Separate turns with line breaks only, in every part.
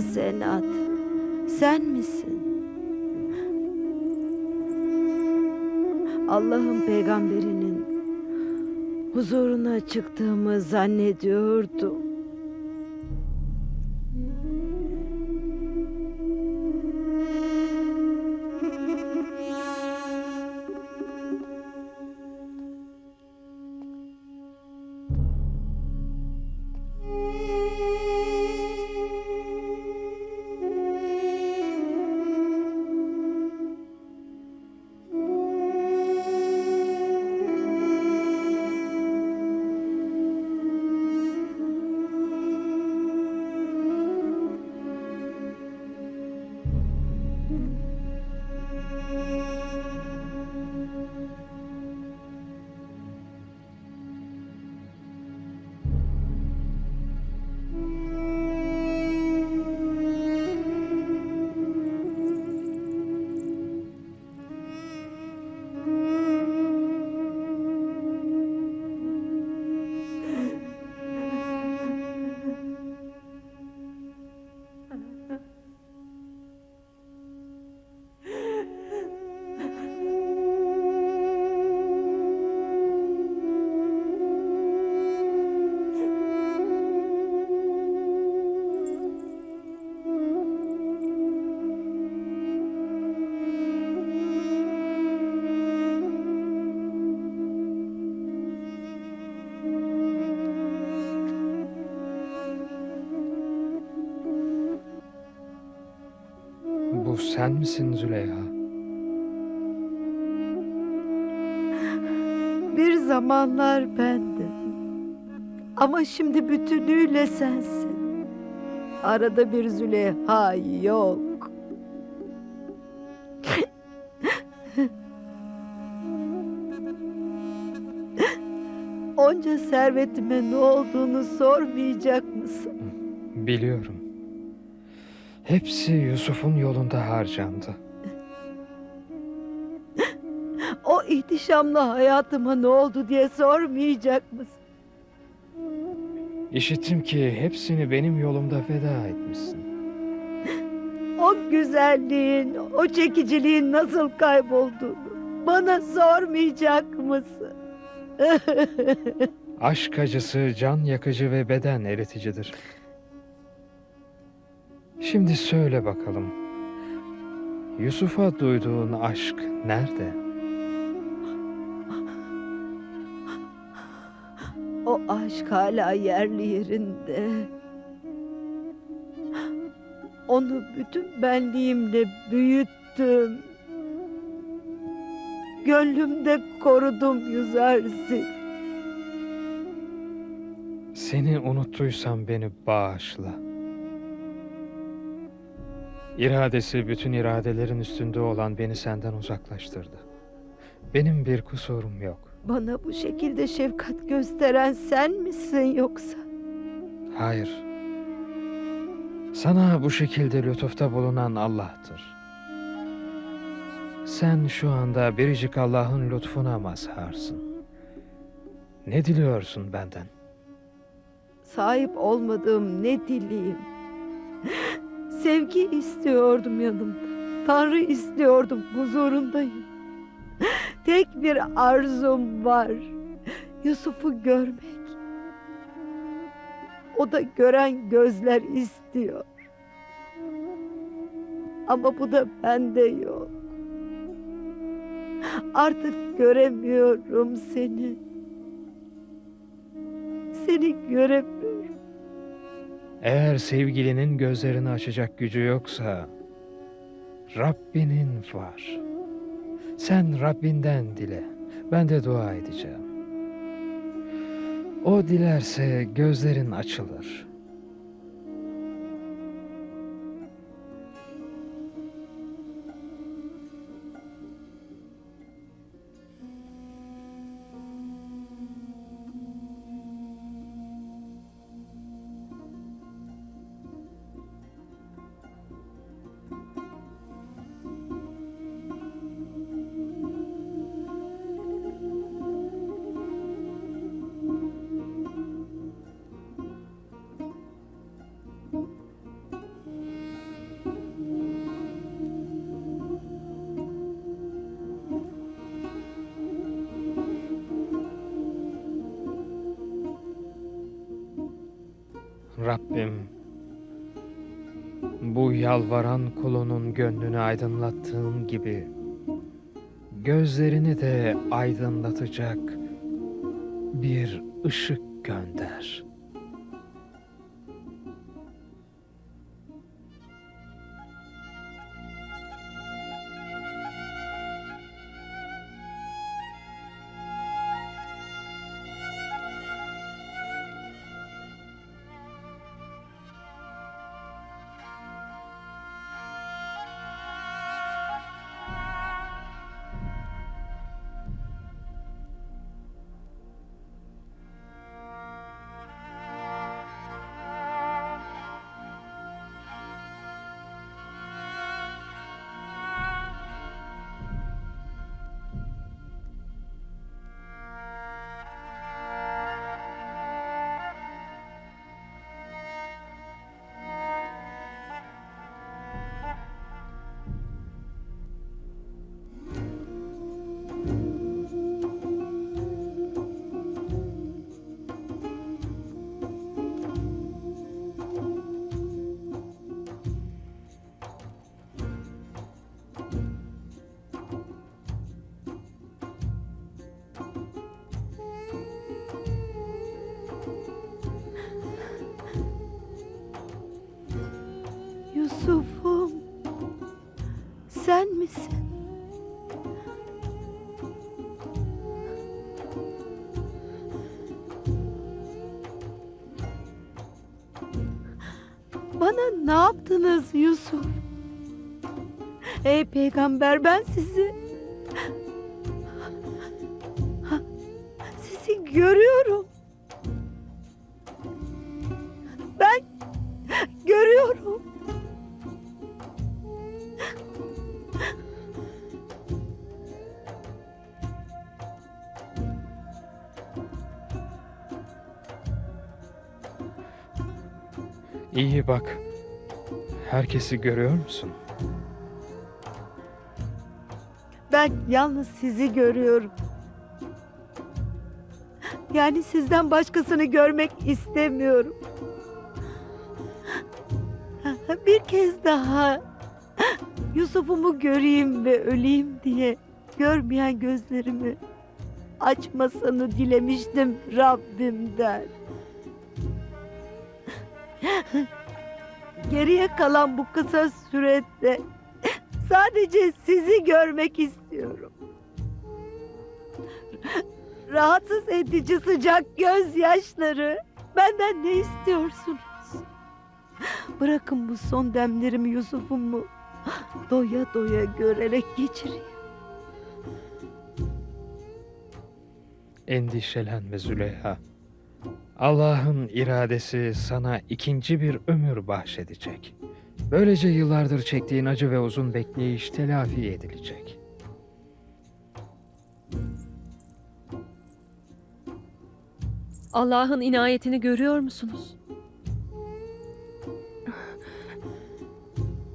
Senat, sen misin? Allah'ın peygamberinin huzuruna çıktığımı zannediyordum.
Bu sen misin Züleyha?
Bir zamanlar bendim. Ama şimdi bütünüyle sensin. Arada bir Züleyha yok. Onca servetime ne olduğunu sormayacak mısın?
Biliyorum. Hepsi Yusuf'un yolunda harcandı.
O ihtişamlı hayatıma ne oldu diye sormayacak mısın?
İşittim ki hepsini benim yolumda feda etmişsin.
O güzelliğin, o çekiciliğin nasıl kaybolduğunu bana sormayacak mısın?
Aşk acısı can yakıcı ve beden eriticidir. Şimdi söyle bakalım. Yusuf'a duyduğun aşk nerede?
O aşk hala yerli yerinde. Onu bütün benliğimle büyüttüm. Gönlümde korudum yüzersin.
Seni unuttuysam beni bağışla. İradesi bütün iradelerin üstünde olan beni senden uzaklaştırdı. Benim bir kusurum yok.
Bana bu şekilde şefkat gösteren sen misin yoksa?
Hayır. Sana bu şekilde lütufta bulunan Allah'tır. Sen şu anda biricik Allah'ın lütfuna mazharsın. Ne diliyorsun benden?
Sahip olmadığım ne dileyim. Sevgi istiyordum yanımda. Tanrı istiyordum huzurundayım. Tek bir arzum var. Yusuf'u görmek. O da gören gözler istiyor. Ama bu da bende yok. Artık göremiyorum seni. Seni göremiyorum.
Eğer sevgilinin gözlerini açacak gücü yoksa Rabbinin var. Sen Rabbinden dile. Ben de dua edeceğim. O dilerse gözlerin açılır. Rabbim, bu yalvaran kulunun gönlünü aydınlattığın gibi, gözlerini de aydınlatacak bir ışık gönder.
Misin? Bana ne yaptınız Yusuf? Ey peygamber ben sizi sizi görüyorum.
İyi bak, herkesi görüyor musun?
Ben yalnız sizi görüyorum. Yani sizden başkasını görmek istemiyorum. Bir kez daha Yusuf'umu göreyim ve öleyim diye görmeyen gözlerimi açmasını dilemiştim Rabbimden. Geriye kalan bu kısa sürede Sadece sizi görmek istiyorum. Rahatsız edici sıcak gözyaşları. Benden ne istiyorsunuz? Bırakın bu son demlerimi Yusuf'umu doya doya görerek geçireyim.
Endişelenme Züleyha. Allah'ın iradesi sana ikinci bir ömür bahşedecek. Böylece yıllardır çektiğin acı ve uzun bekleyiş telafi edilecek.
Allah'ın inayetini görüyor musunuz?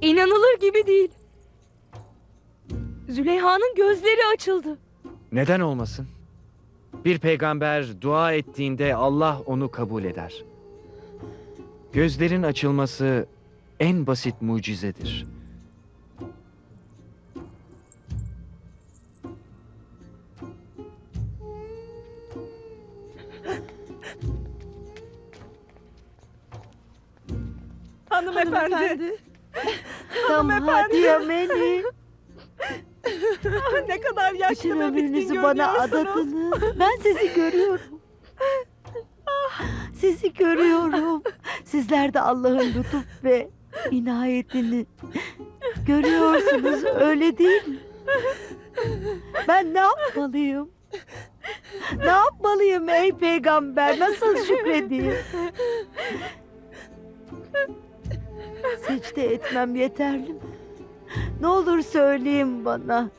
İnanılır gibi değil. Züleyha'nın gözleri açıldı.
Neden olmasın? Bir peygamber dua ettiğinde Allah onu kabul eder. Gözlerin açılması en basit mucizedir.
Hanımefendi.
Tamam Yameni.
Ne kadar yaşlı
Bütün
ve bitkin
ömrünüzü bana
görünüyorsunuz.
adadınız. Ben sizi görüyorum. Sizi görüyorum. Sizler de Allah'ın lütuf ve inayetini görüyorsunuz. Öyle değil mi? Ben ne yapmalıyım? Ne yapmalıyım ey peygamber? Nasıl şükredeyim? Secde etmem yeterli mi? Ne olur söyleyin bana.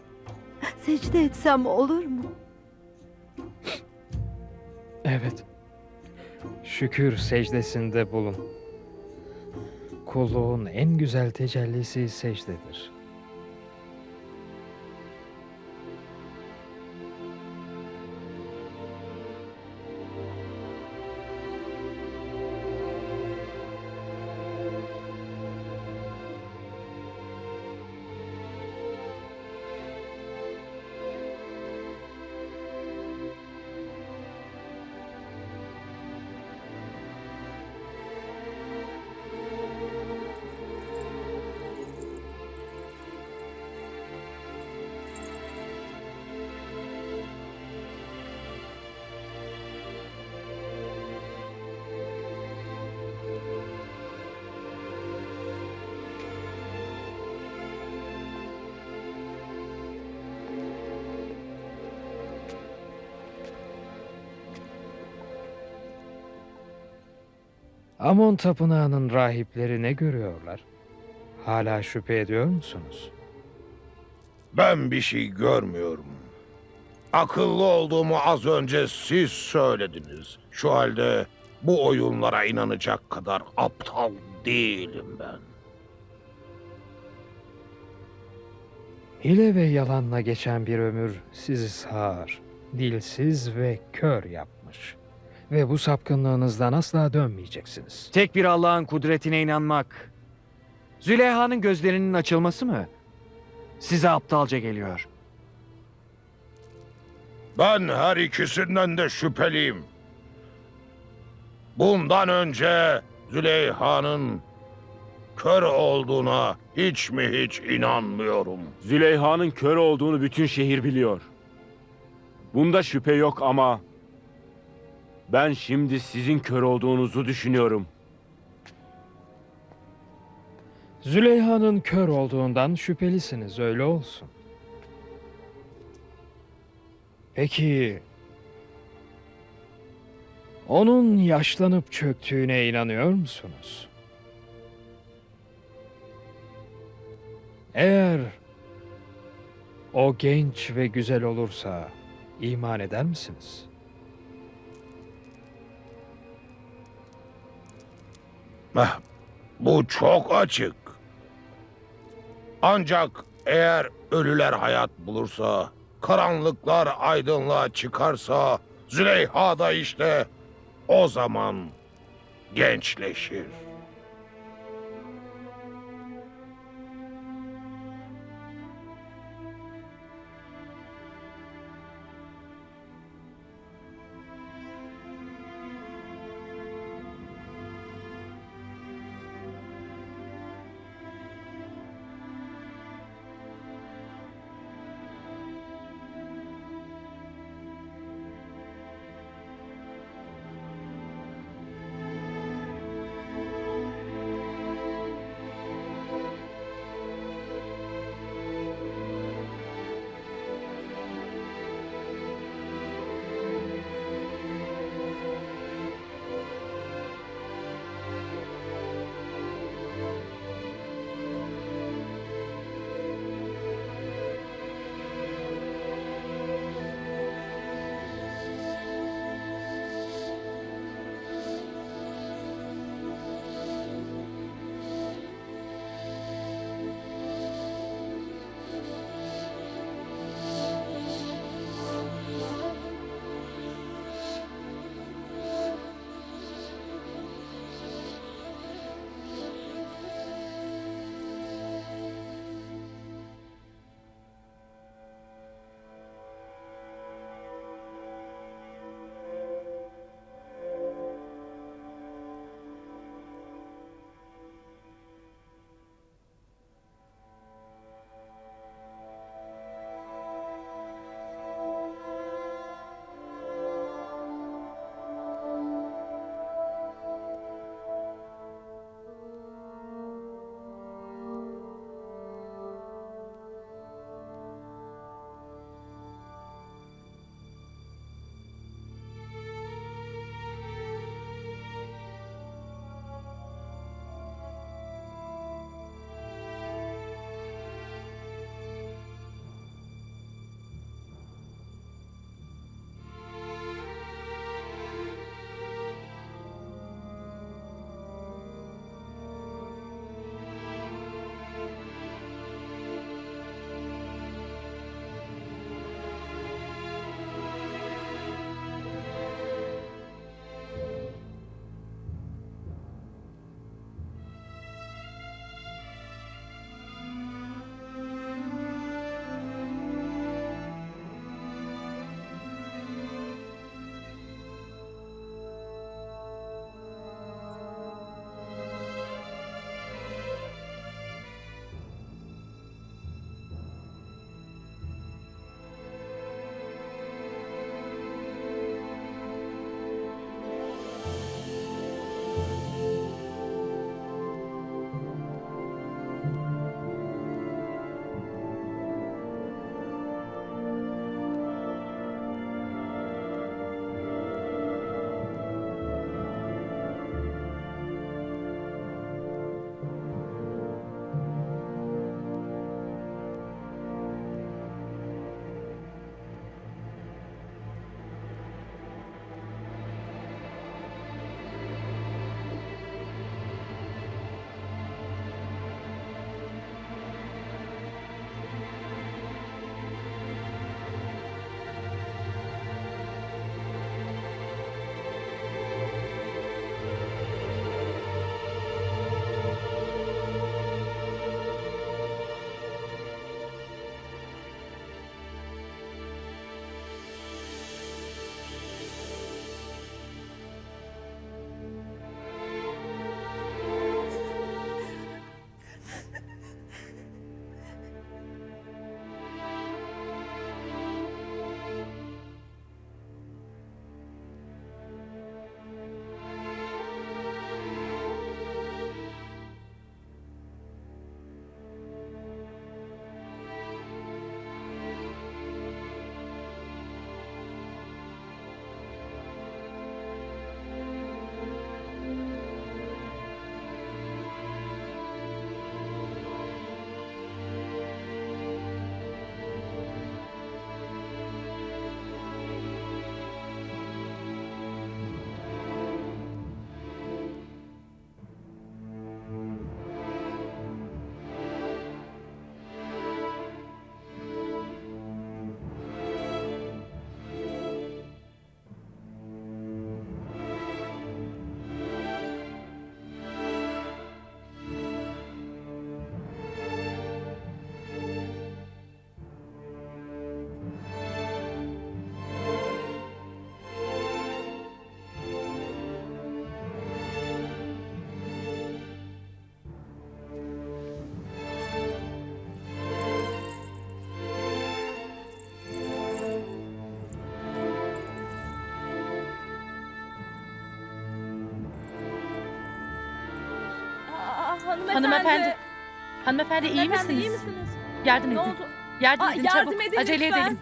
Secde etsem olur mu?
Evet. Şükür secdesinde bulun. Kulluğun en güzel tecellisi secdedir. Amon tapınağının rahipleri ne görüyorlar? Hala şüphe ediyor musunuz?
Ben bir şey görmüyorum. Akıllı olduğumu az önce siz söylediniz. Şu halde bu oyunlara inanacak kadar aptal değilim ben.
Hile ve yalanla geçen bir ömür sizi sağır, dilsiz ve kör yapmış. Ve bu sapkınlığınızdan asla dönmeyeceksiniz.
Tek bir Allah'ın kudretine inanmak. Züleyha'nın gözlerinin açılması mı? Size aptalca geliyor.
Ben her ikisinden de şüpheliyim. Bundan önce Züleyha'nın kör olduğuna hiç mi hiç inanmıyorum.
Züleyha'nın kör olduğunu bütün şehir biliyor. Bunda şüphe yok ama ben şimdi sizin kör olduğunuzu düşünüyorum.
Züleyha'nın kör olduğundan şüphelisiniz, öyle olsun. Peki... Onun yaşlanıp çöktüğüne inanıyor musunuz? Eğer o genç ve güzel olursa iman eder misiniz?
Bu çok açık. Ancak eğer ölüler hayat bulursa, karanlıklar aydınlığa çıkarsa, Züleyha da işte o zaman gençleşir.
Hanımefendi. Hanımefendi iyi
Hanımefendi,
misiniz?
iyi misiniz?
Yardım
Ne
edin.
oldu?
Yardım
Aa,
edin
yardım
çabuk.
edin
Acele
lütfen.
edelim.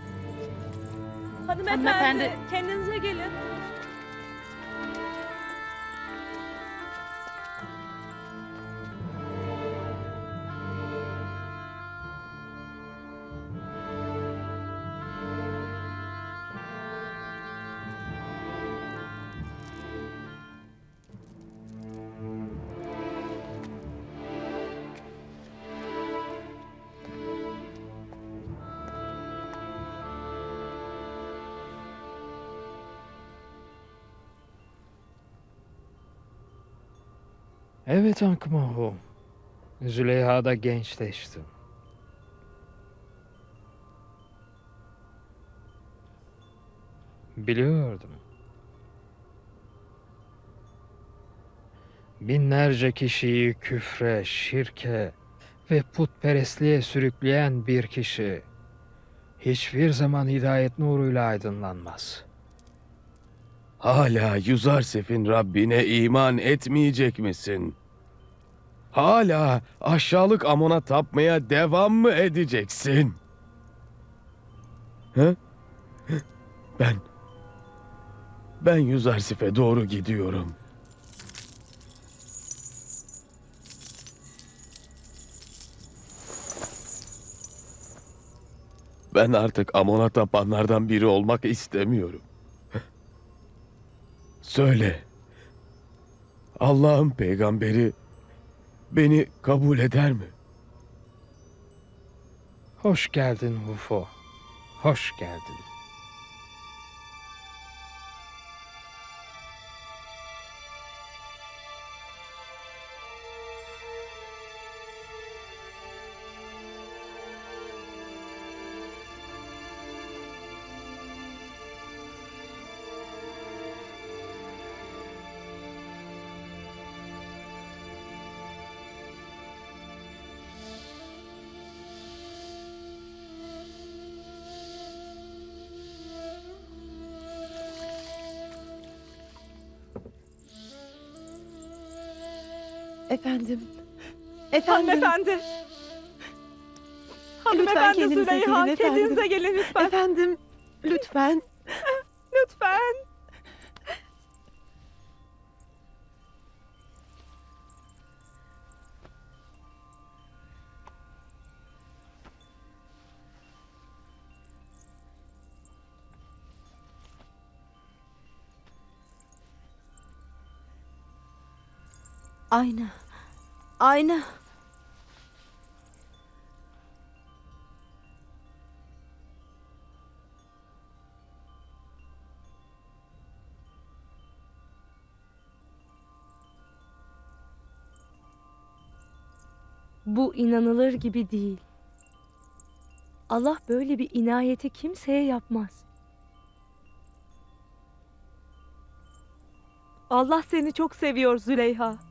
Hanımefendi,
Hanımefendi.
kendinize gelin.
Evet Ankmahu. Züleyha da gençleşti. Biliyordum. Binlerce kişiyi küfre, şirke ve putperestliğe sürükleyen bir kişi hiçbir zaman hidayet nuruyla aydınlanmaz.
Hala Yuzarsef'in Rabbine iman etmeyecek misin? Hala aşağılık Amon'a tapmaya devam mı edeceksin? Hı? Ben... Ben Yuzarsif'e doğru gidiyorum. Ben artık Amon'a tapanlardan biri olmak istemiyorum. Söyle. Allah'ın peygamberi beni kabul eder mi?
Hoş geldin Hufo. Hoş geldin.
Efendim. Efendim.
Hanımefendi. Hanımefendi
kendinize
Züleyha,
gelin efendim.
kendinize gelin lütfen.
Efendim. Lütfen.
Lütfen.
Ayna. Ayna.
Bu inanılır gibi değil. Allah böyle bir inayeti kimseye yapmaz. Allah seni çok seviyor Züleyha.